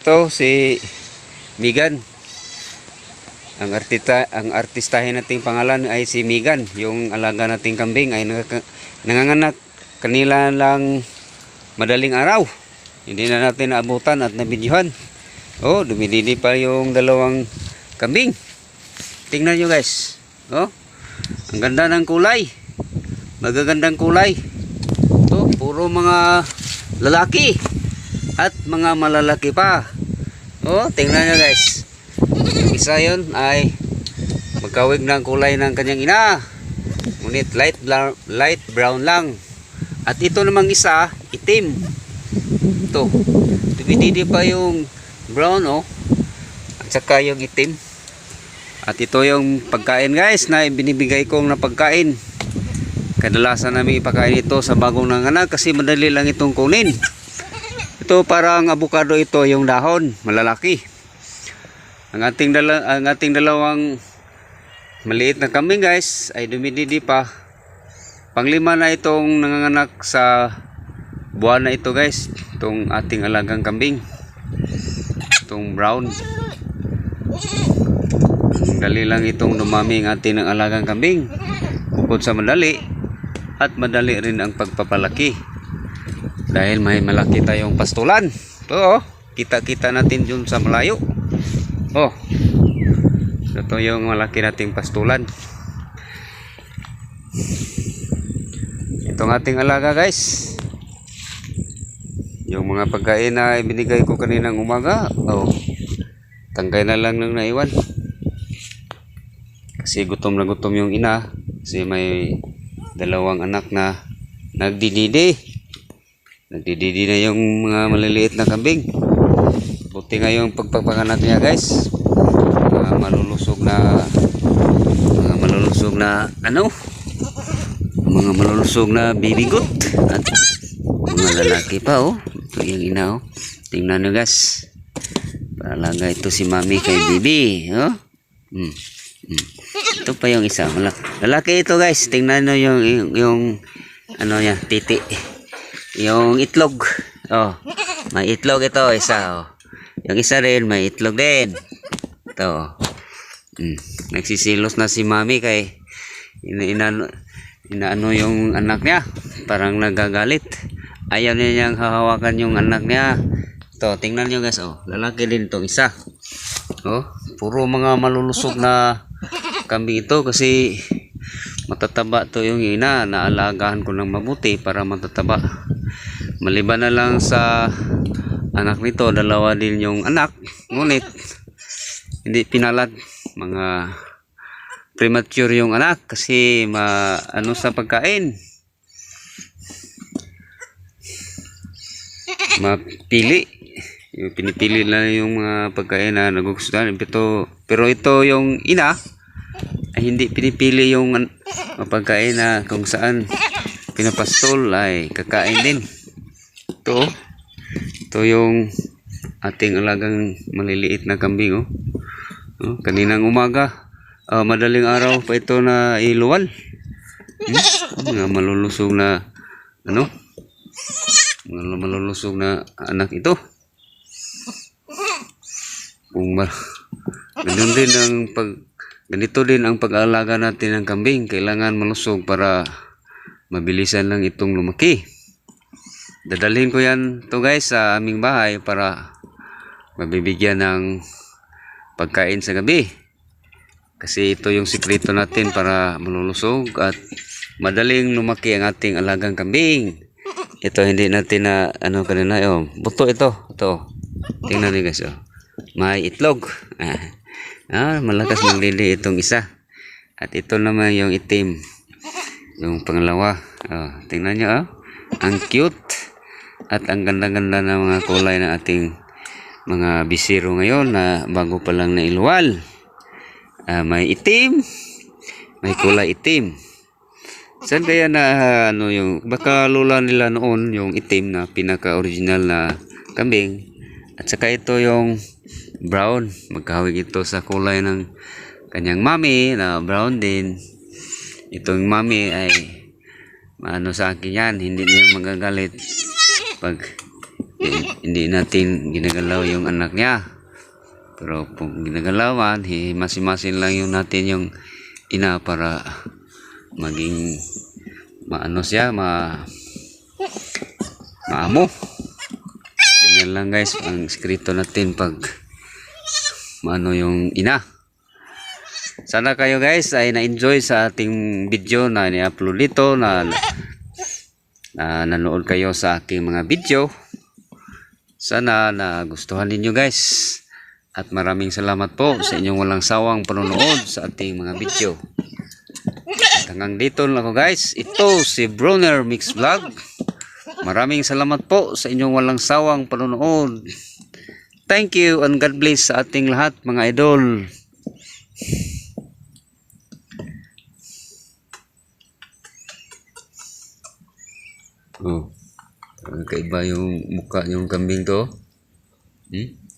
Ito si Migan. Ang artista ang artistahin nating pangalan ay si Migan. Yung alaga nating kambing ay nanganganak kanila lang madaling araw. Hindi na natin naabutan at nabidyohan. Oh, dumididi pa yung dalawang kambing. Tingnan nyo guys. Oh, ang ganda ng kulay. Magagandang kulay. Ito, puro mga lalaki at mga malalaki pa. Oh, tingnan nyo guys. Isa yun ay magkawig ng kulay ng kanyang ina. Ngunit light, light brown lang. At ito namang isa, itim. Ito. Dumididi pa yung brown oh. At saka yung itim. At ito yung pagkain guys na binibigay kong na pagkain. Kadalasan namin ipakain ito sa bagong nanganak kasi madali lang itong kunin. Ito parang avocado ito yung dahon, malalaki. Ang ating dala ang ating dalawang maliit na kambing guys ay dumididi pa. Panglima na itong nanganganak sa buwan na ito guys, itong ating alagang kambing. Itong brown. Dali lang itong dumami ang ating ng alagang kambing. Bukod sa madali at madali rin ang pagpapalaki. Dahil may malaki tayong pastulan. Ito oh, kita-kita natin dun sa malayo. Oh. Ito yung malaki nating pastulan. Itong ating alaga guys. Yung mga pagkain na ibinigay ko kaninang umaga. Oh. Tangkay na lang nang naiwan. Kasi gutom na gutom yung ina. Kasi may dalawang anak na nagdididi. Nagdididi na yung mga maliliit na kambing. Buti nga yung pagpapanganak niya guys. Mga malulusog na mga malulusog na ano? Mga malulusog na bibigot. At mga lalaki pa oh. Ito yung ina oh. Tingnan nyo guys. Paalaga ito si mami kay bibi. Oh. Hmm. Hmm. Ito pa yung isa. Malaki, ito guys. Tingnan nyo yung, yung, yung ano niya, titi. Yung itlog. Oh. May itlog ito, isa oh. Yung isa rin, may itlog din. Ito. Hmm. Nagsisilos na si mami kay ina, ina, inaano yung anak niya. Parang nagagalit. Ayaw niya niyang hahawakan yung anak niya. Ito, tingnan nyo guys. Oh. Lalaki din itong isa. Oh. Puro mga malulusog na kambing ito kasi matataba to yung ina. Naalagaan ko ng mabuti para matataba. Maliban na lang sa anak nito, dalawa din yung anak. Ngunit, hindi pinalad. Mga premature yung anak kasi ma, ano sa pagkain. Mapili. Yung pinipili lang yung mga pagkain na nagugustuhan. Pero, ito yung ina, hindi pinipili yung pagkain na kung saan pinapastol ay kakain din. Ito, oh. ito yung ating alagang maliliit na kambing. Oh. Oh, kaninang umaga, ah, madaling araw pa ito na iluwal. Hmm? Mga malulusog na ano? Mga malulusog na anak ito. Kung ma ganun din ang pag ganito din ang pag-aalaga natin ng kambing. Kailangan malusog para mabilisan lang itong lumaki. Dadalhin ko yan to guys sa aming bahay para mabibigyan ng pagkain sa gabi. Kasi ito yung sikreto natin para malulusog at madaling lumaki ang ating alagang kambing. Ito hindi natin na ano kanina oh, buto ito. Ito. Tingnan niyo guys oh. May itlog. Ah, ah malakas maglili itong isa. At ito naman yung itim. Yung pangalawa. Oh, tingnan niyo oh. Ang cute at ang ganda-ganda ng mga kulay ng ating mga bisiro ngayon na bago pa lang nailuwal. Ah, may itim, may kulay itim. Saan kaya na ano yung baka lula nila noon yung itim na pinaka-original na kambing at saka ito yung brown magkahawig ito sa kulay ng kanyang mami na brown din itong mami ay ano sa akin yan hindi niya magagalit pag eh, hindi natin ginagalaw yung anak niya. Pero kung ginagalawan, himasi-masin lang yung natin yung ina para maging maano siya, ma maamo. Ganyan lang guys, ang skrito natin pag maano yung ina. Sana kayo guys ay na-enjoy sa ating video na ni-upload dito na, na nanood kayo sa aking mga video. Sana na gustuhan ninyo guys. At maraming salamat po sa inyong walang sawang panonood sa ating mga video. At hanggang dito lang ako guys. Ito si Brunner Mix Vlog. Maraming salamat po sa inyong walang sawang panonood. Thank you and God bless sa ating lahat mga idol. Oh. Kaiba yung mukha yung kambing to. Hmm.